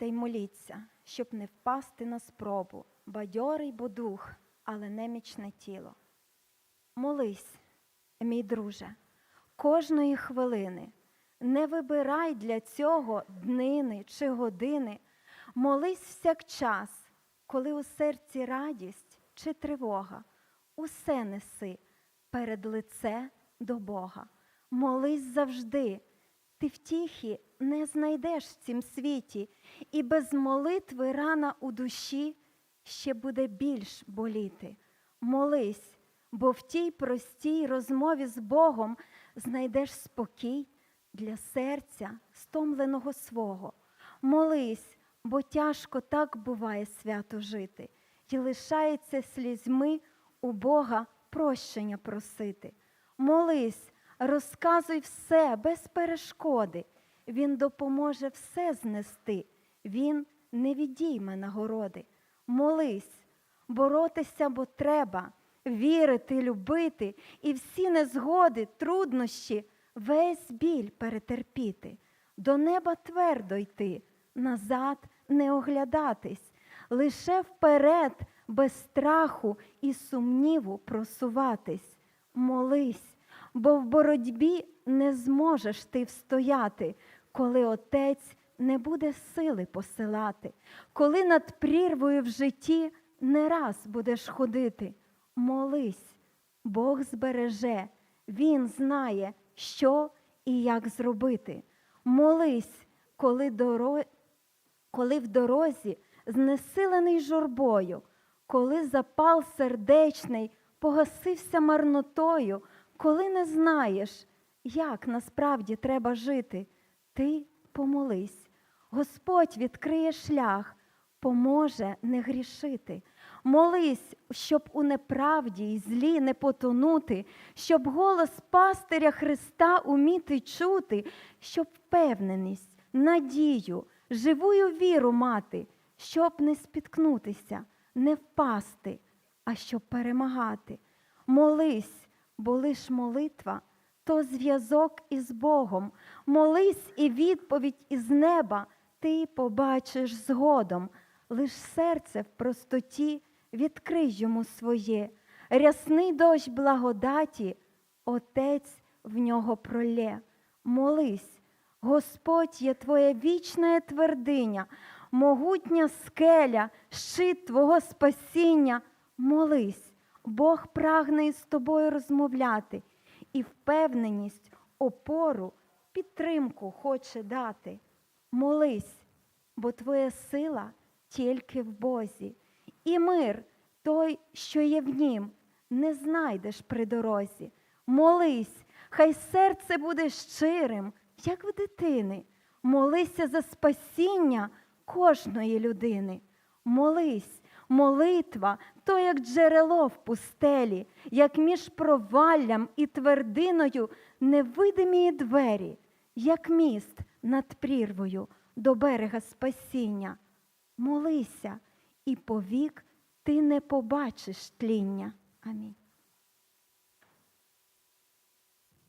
та й моліться, щоб не впасти на спробу. Бадьорий бо дух, але немічне тіло. Молись, мій друже, кожної хвилини. Не вибирай для цього днини чи години. Молись всякчас, коли у серці радість чи тривога. Усе неси перед лице до Бога. Молись завжди. Ти втіхи не знайдеш в цім світі, і без молитви рана у душі ще буде більш боліти. Молись, бо в тій простій розмові з Богом знайдеш спокій для серця, стомленого свого. Молись, бо тяжко так буває свято жити, і лишається слізьми у Бога прощення просити. Молись, розказуй все без перешкоди. Він допоможе все знести, Він не відійме нагороди. Молись, боротися, бо треба, вірити, любити, і всі незгоди, труднощі, весь біль перетерпіти, до неба твердо йти, назад не оглядатись, лише вперед, без страху і сумніву просуватись. Молись, бо в боротьбі не зможеш ти встояти, коли отець не буде сили посилати, коли над прірвою в житті не раз будеш ходити. Молись, Бог збереже, Він знає, що і як зробити. Молись, коли, доро... коли в дорозі знесилений журбою, коли запал сердечний погасився марнотою, коли не знаєш, як насправді треба жити, ти помолись. Господь відкриє шлях, поможе не грішити. Молись, щоб у неправді й злі не потонути, щоб голос пастиря Христа уміти чути, щоб впевненість, надію, живую віру мати, щоб не спіткнутися, не впасти, а щоб перемагати. Молись, бо лиш молитва то зв'язок із Богом. Молись і відповідь із неба ти побачиш згодом. Лиш серце в простоті відкрий йому своє, рясний дощ благодаті, Отець в нього пролє. Молись, Господь є твоя вічна твердиня, могутня скеля, щит Твого спасіння. Молись, Бог прагне із тобою розмовляти, і впевненість, опору, підтримку хоче дати. Молись, бо твоя сила тільки в Бозі, і мир той, що є в нім, не знайдеш при дорозі. Молись, хай серце буде щирим, як в дитини. Молися за спасіння кожної людини. Молись, молитва то як джерело в пустелі, як між проваллям і твердиною невидимі двері, як міст над прірвою до берега спасіння. Молися, і повік ти не побачиш тління. Амінь.